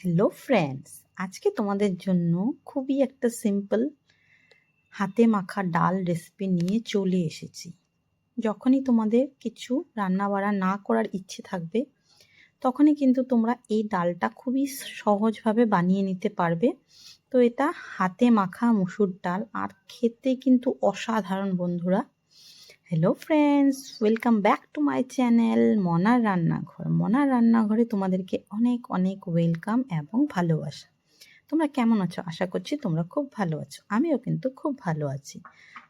Hello friends আজকে তোমাদের জন্য খুবই একটা সিম্পল হাতে মাখা ডাল রেসিপি নিয়ে চলে এসেছি। যখনই তোমাদের কিছু রান্না বাড়া না করার ইচ্ছে থাকবে, তখনই কিন্তু তোমরা এই ডালটা খুবই সহজভাবে বানিয়ে নিতে পারবে। তো এটা হাতে মাখা মুসুর ডাল। আর খেতে কিন্তু অসাধারণ বন্ধুরা। Hello friends welcome back to my channel মনার রান্নাঘর মনার রান্নাঘরে তোমাদেরকে অনেক অনেক ওয়েলকাম এবং ভালোবাসা। তোমরা কেমন আছো? আশা করছি তোমরা খুব ভালো আছো। আমিও কিন্তু খুব ভালো আছি।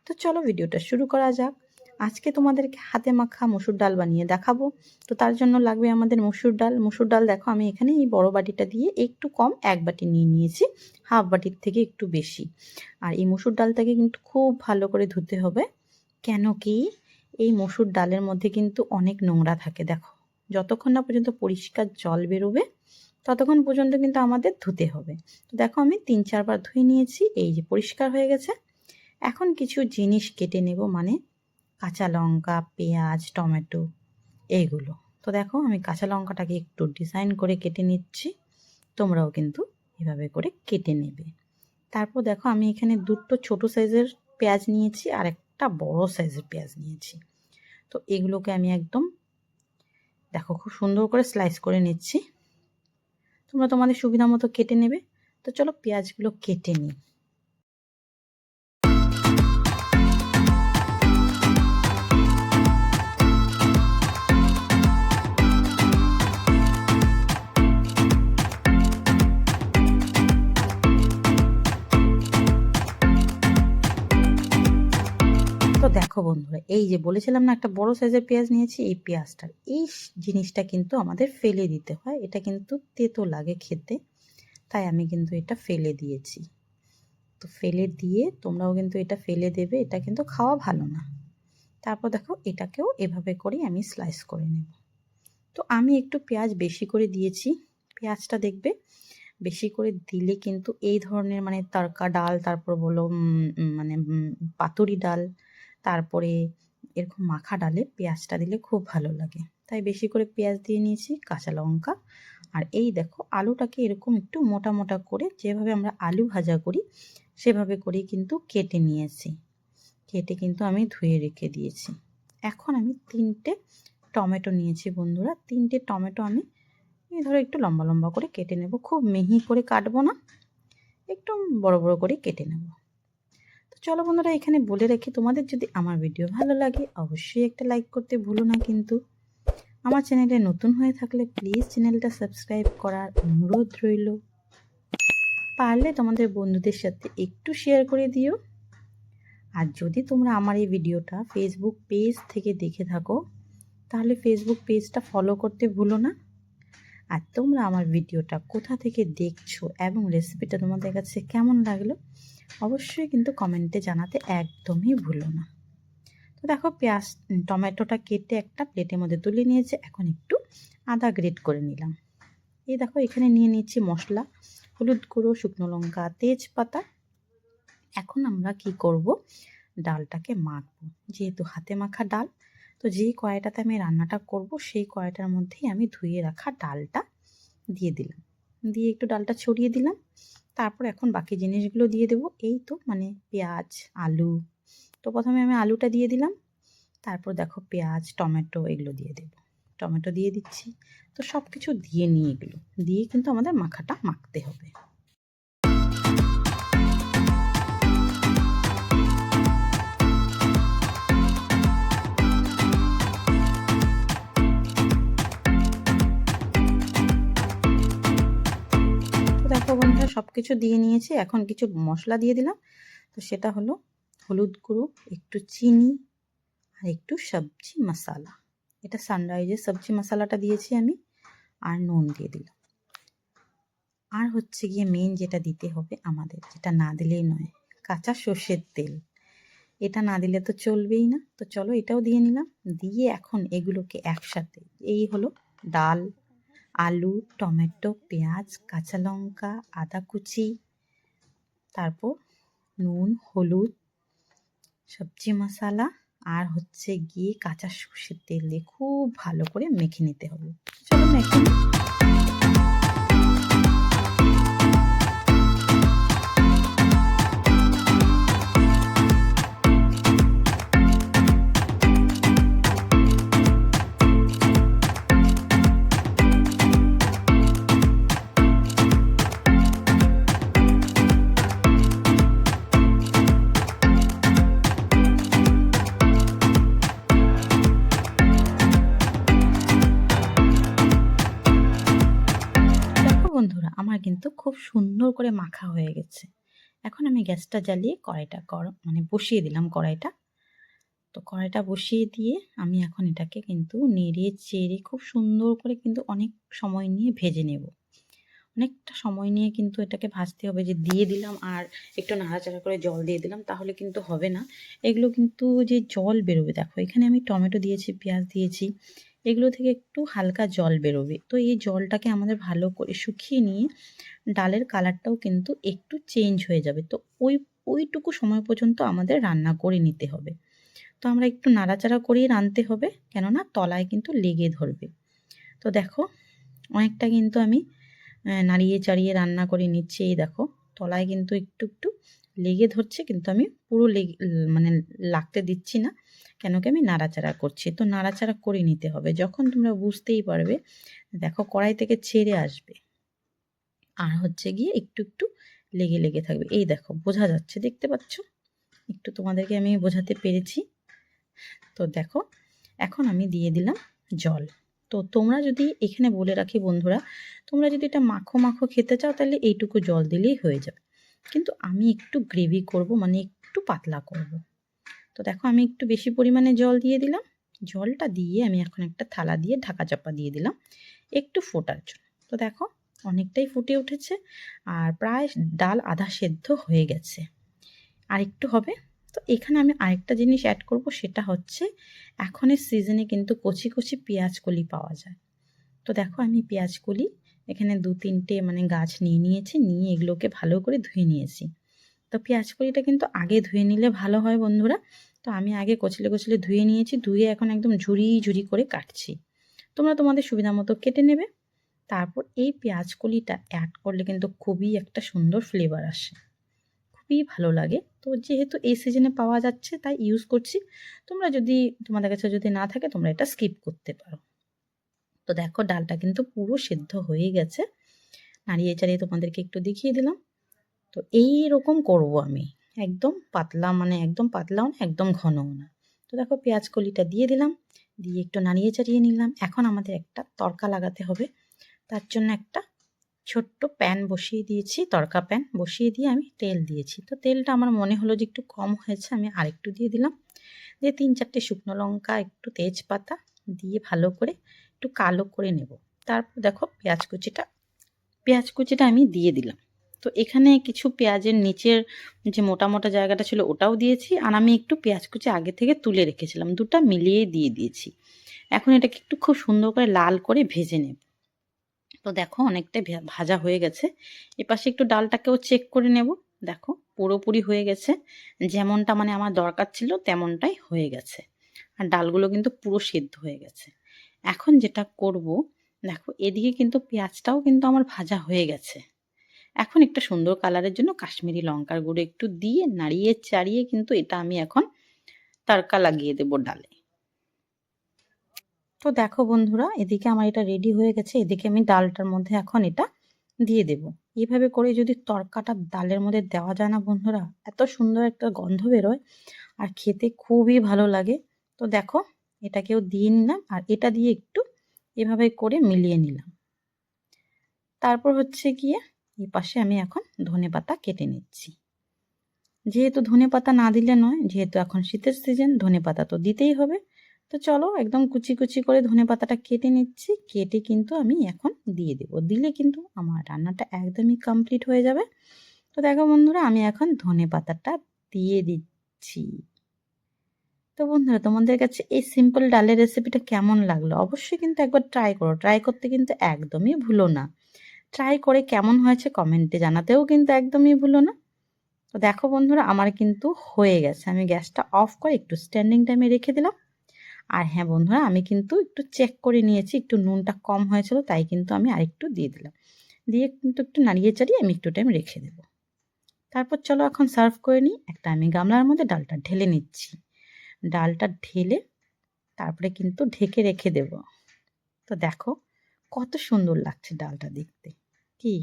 তো চলো ভিডিওটা শুরু করা যাক। আজকে তোমাদেরকে হাতে মাখা মুসুর ডাল বানিয়ে দেখাবো। তো তার জন্য লাগবে আমাদের মুসুর ডাল। মুসুর ডাল দেখো, আমি এখানে এই বড় বাটিটা দিয়ে একটু কম, এক বাটি নিয়ে নিয়েছি, হাফ বাটির থেকে একটু বেশি। আর এই মুসুর ডালটাকে কিন্তু খুব ভালো করে ধুতে হবে। কেন কি? এই মসুর ডালের মধ্যে কিন্তু অনেক নোংরা থাকে, দেখো। যতক্ষণ না পর্যন্ত পরিষ্কার জল বেরোবে, ততক্ষণ পর্যন্ত কিন্তু আমাদের ধুতে হবে। দেখো, আমি তিন চারবার ধুয়ে নিয়েছি, এই যে পরিষ্কার হয়ে গেছে। এখন কিছু জিনিস কেটে নেব মানে কাঁচা লঙ্কা, পেঁয়াজ, টমেটো, এইগুলো। তো দেখো, আমি কাঁচা লঙ্কাটাকে একটু ডিজাইন করে কেটে নিচ্ছি। তোমরাও কিন্তু এভাবে করে কেটে নেবে। তারপর দেখো, আমি এখানে দুটো ছোট সাইজের পেঁয়াজ নিয়েছি, আর একটা বড় সাইজের পেঁয়াজ নিয়েছি। তো এগুলোকে আমি একদম, দেখো খুব সুন্দর করে স্লাইস করে নিচ্ছি। তোমরা তোমাদের সুবিধা মতো কেটে নেবে। তো চলো পেঁয়াজগুলো কেটে নিই। এই যে বলেছিলাম না, একটা বড় সাইজের পেঁয়াজ নিয়েছি, এই পেঁয়াজটার এই জিনিসটা কিন্তু আমাদের ফেলে দিতে হয়। এটা কিন্তু তেতো লাগে খেতে, তাই আমি কিন্তু এটা ফেলে দিয়েছি। তো ফেলে দিয়ে তোমরাও কিন্তু এটা ফেলে দেবে, এটা কিন্তু খাওয়া ভালো না। তারপর দেখো, এটাকেও এভাবে করে আমি স্লাইস করে নেব। তো আমি একটু পেঁয়াজ বেশি করে দিয়েছি। পেঁয়াজটা দেখবে, বেশি করে দিলে কিন্তু এই ধরনের মানে তরকা ডাল, তারপর বলো মানে পাতুরি ডাল তারপরে এরকম মাখা ডালে পেঁয়াজটা দিলে খুব ভালো লাগে। তাই বেশি করে পেঁয়াজ দিয়ে নিয়েছি, কাঁচা লঙ্কা। আর এই দেখো, আলুটাকে এরকম একটু মোটা মোটা করে যেভাবে আমরা আলু ভাজা করি, সেভাবে করেই কিন্তু কেটে নিয়েছি। কেটে কিন্তু আমি ধুয়ে রেখে দিয়েছি। এখন আমি তিনটে টমেটো নিয়েছি বন্ধুরা। তিনটে টমেটো আমি এই ধরো একটু লম্বা লম্বা করে কেটে নেব। খুব মিহি করে কাটবো না, একটু বড় বড় করে কেটে নেব। চলো বন্ধুরা, এখানে বলে রাখি, তোমাদের যদি আমার ভিডিও ভালো লাগে, অবশ্যই একটা লাইক করতে ভুলো না কিন্তু। আমার চ্যানেলে নতুন হয়ে থাকলে প্লিজ চ্যানেলটা সাবস্ক্রাইব করার অনুরোধ রইল। পারলে তোমাদের বন্ধুদের সাথে একটু শেয়ার করে দিও। আর যদি তোমরা আমার এই ভিডিওটা ফেসবুক পেজ থেকে দেখে থাকো, তাহলে ফেসবুক পেজটা ফলো করতে ভুলো না। আর তোমরা আমার ভিডিওটা কোথা থেকে দেখছ এবং রেসিপিটা তোমাদের কাছে কেমন লাগল অবশ্যই কিন্তু কমেন্টে জানাতে একদমই ভুলো না। তো দেখো পেঁয়াজ টমেটোটা কেটে একটা প্লেটের মধ্যে তুলে নিয়েছে, এখন একটু আদা গ্রেট করে নিলাম। এই দেখো এখানে নিয়ে নিচ্ছি মশলা, হলুদ গুঁড়ো, শুকনো লঙ্কা, তেজপাতা। এখন আমরা কি করব? ডালটাকে মাখবো। যেহেতু হাতে মাখা ডাল, তো যেই কড়াইটাতে আমি রান্নাটা করব, সেই কড়াইটার মধ্যেই আমি ধুয়ে রাখা ডালটা দিয়ে দিলাম। দিয়ে একটু ডালটা ছড়িয়ে দিলাম। তারপর এখন বাকি জিনিসগুলো দিয়ে দেবো। এই তো মানে পেঁয়াজ, আলু। তো প্রথমে আমি আলুটা দিয়ে দিলাম। তারপর দেখো পেঁয়াজ, টমেটো এগুলো দিয়ে দেবো। টমেটো দিয়ে দিচ্ছি। তো সব কিছু দিয়ে নিয়ে এগুলো। দিয়ে কিন্তু আমাদের মাখাটা মাখতে হবে। দেখো বন্ধুরা সব কিছু দিয়ে নিয়েছি। এখন কিছু মশলা দিয়ে দিলাম। তো সেটা হলো হলুদ গুঁড়ো, একটু চিনি আর একটু সবজি মশালা। এটা সানরাইজের সবজি মশালাটা দিয়েছি আমি আর নুন দিয়ে দিলাম। আর হচ্ছে গিয়ে মেন যেটা দিতে হবে আমাদের, যেটা না দিলেই নয়, কাঁচা সর্ষের তেল। এটা না দিলে তো চলবেই না। তো চলো এটাও দিয়ে নিলাম। দিয়ে এখন এগুলোকে একসাথে, এই হলো ডাল আলু, টমেটো, পেঁয়াজ, কাঁচা লঙ্কা, আদা কুচি, তারপর নুন, হলুদ, সবজি মশলা আর হচ্ছে গিয়ে কাঁচা সর্ষের তেল দিয়ে খুব ভালো করে মেখে নিতে হবে। চলো মেখে খুব সুন্দর করে মাখা হয়ে গেছে। এখন আমি গ্যাসটা জ্বালিয়ে কড়াইটা গরম মানে বসিয়ে দিলাম কড়াইটা। তো কড়াইটা বসিয়ে দিয়ে আমি এখন এটাকে কিন্তু নেড়ে চেড়ে খুব সুন্দর করে কিন্তু অনেক সময় নিয়ে ভেজে নেব। অনেকটা সময় নিয়ে কিন্তু এটাকে ভাজতে হবে যে দিয়ে দিলাম আর একটু নাড়াচাড়া করে জল দিয়ে দিলাম তাহলে কিন্তু হবে না। এগুলো কিন্তু যে জল বেরোবে, দেখো এখানে আমি টমেটো দিয়েছি, পেঁয়াজ দিয়েছি এগুলো থেকে একটু হালকা জল বেরোবে। তো এই জলটাকে আমাদের ভালো করে শুকিয়ে নিয়ে ডালের কালারটাও কিন্তু একটু চেঞ্জ হয়ে যাবে। তো ওই, ওইটুকু সময় পর্যন্ত আমাদের রান্না করে নিতে হবে। তো আমরা একটু নাড়াচাড়া করেই রাঁধতে হবে, কেননা তলায় কিন্তু লেগে ধরবে। তো দেখো, অনেকটা কিন্তু আমি নাড়িয়ে চাড়িয়ে রান্না করে নিচ্ছি। এই দেখো, তলায় কিন্তু একটু একটু লেগে ধরছে, কিন্তু আমি পুরো লেগে মানে লাগতে দিচ্ছি না। কেন কি আমি নাড়াচাড়া করছি? তো নাড়াচাড়া করে নিতে হবে। যখন তোমরা বুঝতেই পারবে, দেখো কড়াই থেকে ছেড়ে আসবে। আর হচ্ছে গিয়ে একটু একটু লেগে লেগে থাকবে। এই দেখো, বোঝা যাচ্ছে, দেখতে পাচ্ছ? একটু তোমাদেরকে আমি বোঝাতে পেরেছি। তো দেখো, এখন আমি দিয়ে দিলাম জল। তো তোমরা যদি এখানে বলে রাখি বন্ধুরা, তোমরা যদি এটা মাখো মাখো খেতে চাও, তাহলে এইটুকু জল দিলেই হয়ে যাবে। কিন্তু আমি একটু গ্রেভি করব মানে একটু পাতলা করব। তো দেখো আমি একটু বেশি পরিমাণে জল দিয়ে দিলাম। জলটা দিয়ে আমি এখন একটা থালা দিয়ে ঢাকা চাপা দিয়ে দিলাম একটু ফোটার জন্য। তো দেখো অনেকটাই ফুটে উঠেছে আর প্রায় ডাল আধা সেদ্ধ হয়ে গেছে। আর একটু হবে। তো এখানে আমি আরেকটা জিনিস অ্যাড করব, সেটা হচ্ছে এখনের সিজনে কিন্তু কচি কচি পেঁয়াজ কলি পাওয়া যায়। তো দেখো আমি পেঁয়াজ কলি এখানে দু তিনটে মানে গাছ নিয়ে নিয়েছি, নিয়ে এগুলোকে ভালো করে ধুয়ে নিয়েছি। তো পেঁয়াজ কলিটা কিন্তু আগে ধুয়ে নিলে ভালো হয় বন্ধুরা। তো আমি আগে কচলে কচলে ধুয়ে নিয়েছি, ধুয়ে এখন একদম ঝুরি ঝুরি করে কাটছি। তোমরা তোমাদের সুবিধা মতো কেটে নেবে। তারপর এই পেঁয়াজ কলিটা অ্যাড করলে কিন্তু খুবই একটা সুন্দর ফ্লেভার আসে। খুবই ভালো লাগে। তো যেহেতু এই সিজনে পাওয়া যাচ্ছে, তাই ইউজ করছি। তোমরা যদি, তোমাদের কাছে যদি না থাকে, তোমরা এটা স্কিপ করতে পারো। তো দেখো, ডালটা কিন্তু পুরো সেদ্ধ হয়ে গেছে। নাড়িয়ে চাড়িয়ে তোমাদেরকে একটু দেখিয়ে দিলাম। তো এই রকম করব আমি। একদম পাতলা মানে একদম পাতলাও না, একদম ঘনও না। তো দেখো পেঁয়াজ কলিটা দিয়ে দিলাম, দিয়ে একটু নাড়িয়ে চাড়িয়ে নিলাম। এখন আমাদের একটা তরকা লাগাতে হবে। তার জন্য একটা ছোট্ট প্যান বসিয়ে দিয়েছি, তরকা প্যান বসিয়ে দিয়ে আমি তেল দিয়েছি। তো তেলটা আমার মনে হলো যে একটু কম হয়েছে, আমি আরেকটু দিয়ে দিলাম। দিয়ে তিন চারটে শুকনো লঙ্কা, একটু তেজপাতা দিয়ে ভালো করে একটু কালো করে নেব। তারপর দেখো পেঁয়াজ কুচিটা পেঁয়াজ কুচিটা আমি দিয়ে দিলাম। তো এখানে কিছু পেঁয়াজের নিচের যে মোটা মোটা জায়গাটা ছিল ওটাও দিয়েছি, আর আমি একটু পেঁয়াজ কুচি আগে থেকে তুলে রেখেছিলাম, দুটা মিলিয়ে দিয়ে দিয়েছি। এখন এটাকে একটু খুব সুন্দর করে লাল করে ভেজে নেব। তো দেখো অনেকটাই ভাজা হয়ে গেছে। এপাশে একটু ডালটাকেও চেক করে নেব। দেখো পুরোপুরি হয়ে গেছে। যেমনটা মানে আমার দরকার ছিল তেমনটাই হয়ে গেছে। আর ডালগুলো কিন্তু পুরো সিদ্ধ হয়ে গেছে। এখন যেটা করব, দেখো এদিকে কিন্তু পেঁয়াজটাও কিন্তু আমার ভাজা হয়ে গেছে। এখন একটা সুন্দর কালারের জন্য কাশ্মীরি লঙ্কার গুঁড়ো একটু দিয়ে নাড়িয়ে চাড়িয়ে কিন্তু এটা আমি এখন তারকা লাগিয়ে দেবো ডালে। তো দেখো বন্ধুরা, এদিকে আমার এটা রেডি হয়ে গেছে। এদিকে আমি ডালটার মধ্যে এখন এটা দিয়ে দেব। এইভাবে করে যদি তরকাটা ডালের মধ্যে দেওয়া যায় না বন্ধুরা, এত সুন্দর একটা গন্ধ বেরোয় আর খেতে খুবই ভালো লাগে। তো দেখো, এটাকেও দিয়ে নিলাম আর এটা দিয়ে একটু এভাবে করে মিলিয়ে নিলাম। তারপর হচ্ছে গিয়ে এই পাশে আমি এখন ধনে পাতা কেটে নিচ্ছি। যেহেতু ধনে পাতা না দিলে নয়, যেহেতু এখন শীতের সিজন ধনে পাতা তো দিতেই হবে। তো চলো একদম কুচি কুচি করে ধনে পাতাটা কেটে নিচ্ছি। কেটে কিন্তু আমি এখন দিয়ে দেবো। দিলে কিন্তু আমার রান্নাটা একদমই কমপ্লিট হয়ে যাবে। তো দেখো বন্ধুরা, আমি এখন ধনে পাতাটা দিয়ে দিচ্ছি। তো বন্ধুরা, তোমাদের কাছে এই সিম্পল ডালের রেসিপিটা কেমন লাগল? অবশ্যই কিন্তু একবার ট্রাই করো। ট্রাই করতে কিন্তু একদমই ভুলো না। ট্রাই করে কেমন হয়েছে কমেন্টে জানাতেও কিন্তু একদমই ভুলো না। তো দেখো বন্ধুরা, আমার কিন্তু হয়ে গেছে। আমি গ্যাসটা অফ করে একটু স্ট্যান্ডিং টাইমে রেখে দিলাম। আর হ্যাঁ বন্ধুরা, আমি কিন্তু একটু চেক করে নিয়েছি, একটু নুনটা কম হয়েছিল, তাই কিন্তু আমি আরেকটু দিয়ে দিলাম। দিয়ে কিন্তু একটু নাড়িয়ে চাড়িয়ে আমি একটু টাইম রেখে দেব। তারপর চলো এখন সার্ভ করে নিই। একটা আমি গামলার মধ্যে ডালটা ঢেলে নিচ্ছি। ডালটা ঢেলে তারপরে কিন্তু ঢেকে রেখে দেব। তো দেখো কত সুন্দর লাগছে ডালটা দেখতে। কি?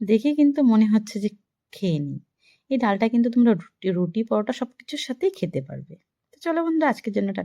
দেখে কিন্তু মনে হচ্ছে যে খেয়ে নিই এই ডালটা কিন্তু তোমরা রুটি রুটি, পরোটা সব কিছুর সাথেই খেতে পারবে। তো চলো বন্ধু আজকের জন্য টাটা।